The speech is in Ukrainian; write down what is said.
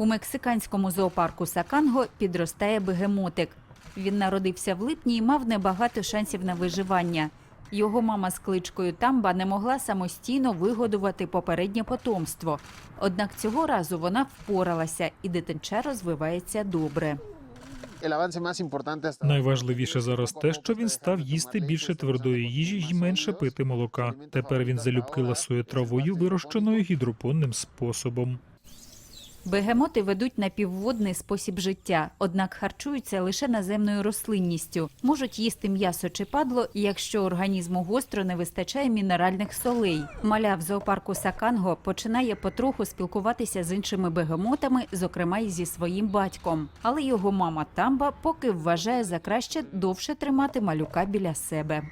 У мексиканському зоопарку Саканго підростає бегемотик. Він народився в липні і мав небагато шансів на виживання. Його мама з кличкою Тамба не могла самостійно вигодувати попереднє потомство. Однак цього разу вона впоралася, і дитинча розвивається добре. Найважливіше зараз те, що він став їсти більше твердої їжі і менше пити молока. Тепер він залюбки ласує травою, вирощеною гідропонним способом. Бегемоти ведуть напівводний спосіб життя, однак харчуються лише наземною рослинністю. Можуть їсти м'ясо чи падло, якщо організму гостро не вистачає мінеральних солей. Маля в зоопарку Саканго починає потроху спілкуватися з іншими бегемотами, зокрема й зі своїм батьком. Але його мама Тамба поки вважає за краще довше тримати малюка біля себе.